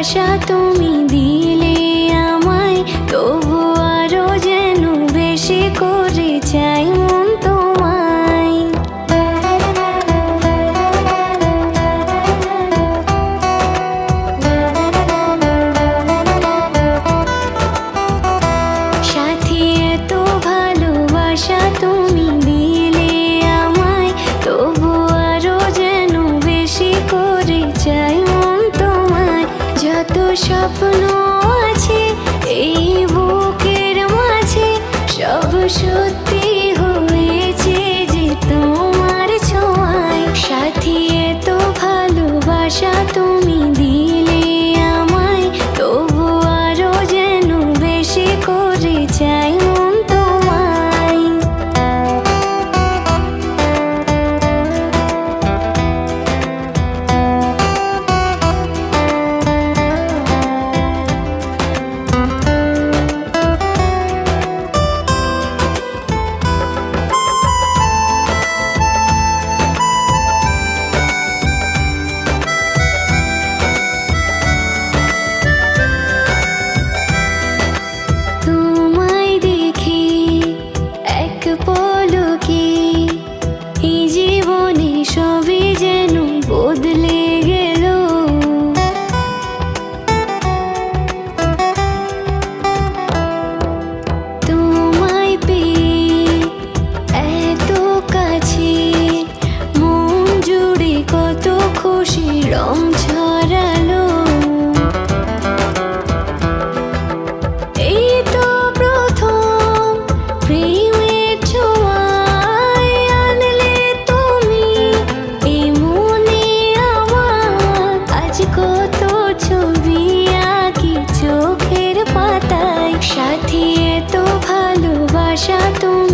ভালোবাসা তুমি দিলে আমায় তবু আরও যেন বেশি কর স্বপ্ন আছে, এই বুকের মাঝে সব সত্যি হয়েছে যে তোমার ছোঁয়ায়। সাথী, এত ভালোবাসা তুমি রং সবই যেন তোমায় পেয়ে এত কাছে কত খুশি সাথী এত ভালোবাসা তুমি।